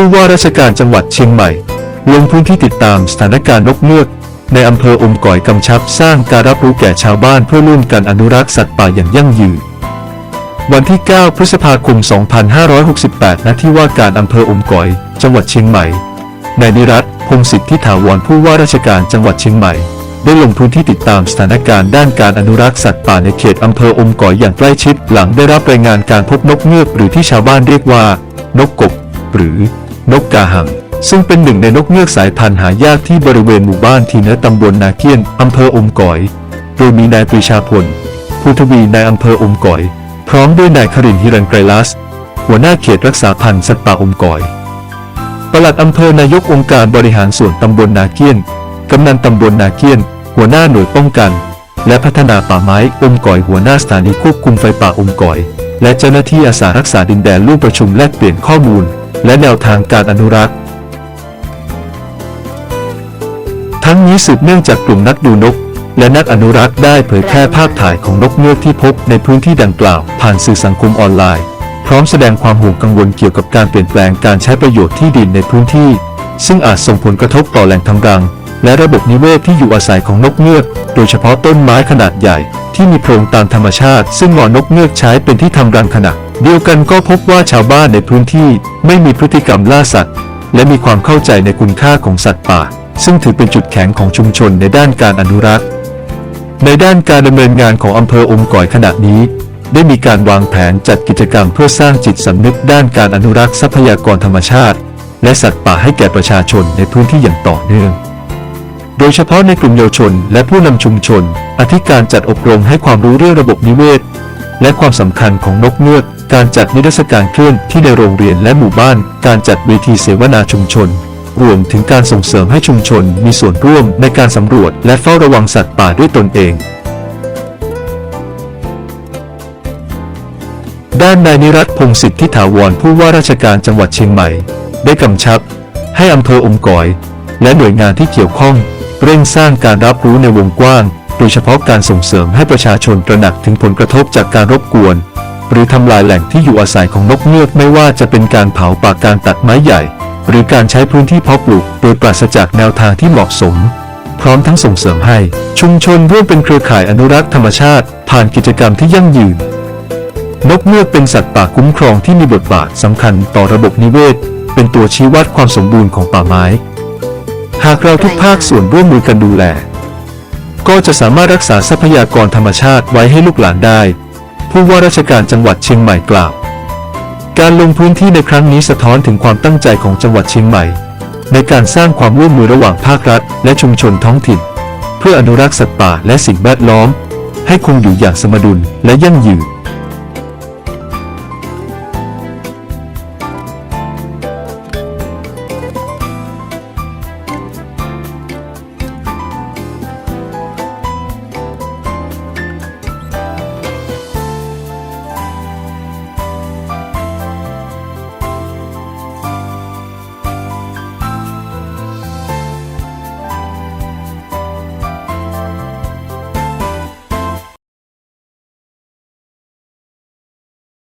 ผู้ว่าราชการจังหวัดเชียงใหม่ ลงพื้นที่ติดตามสถานการณ์นกเงือก ในอำเภออมก่อยกำชับสร้างการรับรู้แก่ชาวบ้านเพื่อร่วมกันอนุรักษ์สัตว์ป่าอย่างยั่งยืน วันที่ 9 พฤษภาคม 2568 ณ ที่ว่าการอำเภออมก่อย จังหวัดเชียงใหม่ นายนิรัตพงศิษฐ์ที่ถาวรผู้ว่าราชการจังหวัดเชียงใหม่ได้ลงพื้นที่ติดตามสถานการณ์ด้านการอนุรักษ์สัตว์ป่าในเขตอำเภออมก่อยอย่างใกล้ชิด หลังได้รับรายงานการพบนกเงือกหรือที่ชาวบ้านเรียกว่า นกกบหรือ นกกาหัง ซึ่งเป็นหนึ่งในนกเงือกสายพันธุ์หายากที่บริเวณหมู่บ้านทีเนื้อตำบลนาเกี้ยนอำเภออมก่อย โดยมีนายปรีชาพลภูทวีนายอำเภออมก่อย พร้อมด้วยนายครินฮิรันไกรลัส หัวหน้าเขตรักษาพันธุ์สัตว์ป่าอมก่อยปลัดอำเภอนายกองค์การบริหารส่วนตำบลนาเกี้ยน กำนันตำบลนาเกี้ยน หัวหน้าหน่วยป้องกัน และพัฒนาป่าไม้อมก่อยหัวหน้าสถานีควบคุมไฟป่าอมก่อย และเจ้าหน้าที่อาสารักษาดินแดนร่วมประชุมแลกเปลี่ยนข้อมูลและแนวทางการอนุรักษ์ ทั้งนี้สืบเนื่องจากกลุ่มนักดูนก และนักอนุรักษ์ได้เผยแพร่ภาพถ่ายของนกเงือกที่พบในพื้นที่ดังกล่าว ผ่านสื่อสังคมออนไลน์ พร้อมแสดงความห่วงกังวลเกี่ยวกับการเปลี่ยนแปลงการใช้ประโยชน์ที่ดินในพื้นที่ ซึ่งอาจส่งผลกระทบต่อแหล่งทำรัง และระบบนิเวศที่อยู่อาศัยของนกเงือก โดยเฉพาะต้นไม้ขนาดใหญ่ ที่มีโพรงตามธรรมชาติ ซึ่งงอนกเงือกใช้เป็นที่ทำรังขณะเดียวกันก็พบว่าชาวบ้านในพื้นที่ไม่มีพฤติกรรมล่าสัตว์ และมีความเข้าใจในคุณค่าของสัตว์ป่า ซึ่งถือเป็นจุดแข็งของชุมชนในด้านการอนุรักษ์ ในด้านการดำเนินงานของอำเภออมก่อยขณะนี้ ได้มีการวางแผนจัดกิจกรรมเพื่อสร้างจิตสำนึกด้านการอนุรักษ์ทรัพยากรธรรมชาติ และสัตว์ป่าให้แก่ประชาชนในพื้นที่อย่างต่อเนื่อง โดยเฉพาะในกลุ่มเยาวชน และผู้นำชุมชน อธิการจัดอบรมให้ความรู้เรื่องระบบนิเวศ และความสำคัญของนกเงือก การจัดนิทรรศการเคลื่อนที่ในโรงเรียนและหมู่บ้าน การจัดเวทีเสวนาชุมชน รวมถึงการส่งเสริมให้ชุมชน มีส่วนร่วมในการสำรวจ และเฝ้าระวังสัตว์ป่าด้วยตนเอง ด้านนายนิรัตพงศิษฐ์ที่ถาวรผู้ว่าราชการจังหวัดเชียงใหม่ ได้กำชับ ให้อำเภออมก่อย และหน่วยงานที่เกี่ยวข้อง เร่งสร้างการรับรู้ในวงกว้าง โดยเฉพาะการส่งเสริมให้ประชาชนตระหนักถึงผลกระทบจากการรบกวน หรือทำลายแหล่งที่อยู่อาศัยของนกเงือกไม่ว่าจะเป็นการเผาป่าการตัดไม้ใหญ่ หรือการใช้พื้นที่เพาะปลูก โดยปราศจากแนวทางที่เหมาะสม พร้อมทั้งส่งเสริมให้ชุมชนร่วมเป็นเครือข่ายอนุรักษ์ธรรมชาติ ผ่านกิจกรรมที่ยั่งยืนนกเงือกเป็นสัตว์ป่าคุ้มครองที่มีบทบาทสำคัญต่อระบบนิเวศ เป็นตัวชี้วัดความสมบูรณ์ของป่าไม้ หากเราทุกภาคส่วนร่วมมือกันดูแล ก็จะสามารถรักษาทรัพยากรธรรมชาติไว้ให้ลูกหลานได้ ผู้ว่าราชการจังหวัดเชียงใหม่กล่าว การลงพื้นที่ในครั้งนี้สะท้อนถึงความตั้งใจของจังหวัดเชียงใหม่ ในการสร้างความร่วมมือระหว่างภาครัฐ และชุมชนท้องถิ่น เพื่ออนุรักษ์สัตว์ป่าและสิ่งแวดล้อม ให้คงอยู่อย่างสมดุลและยั่งยืน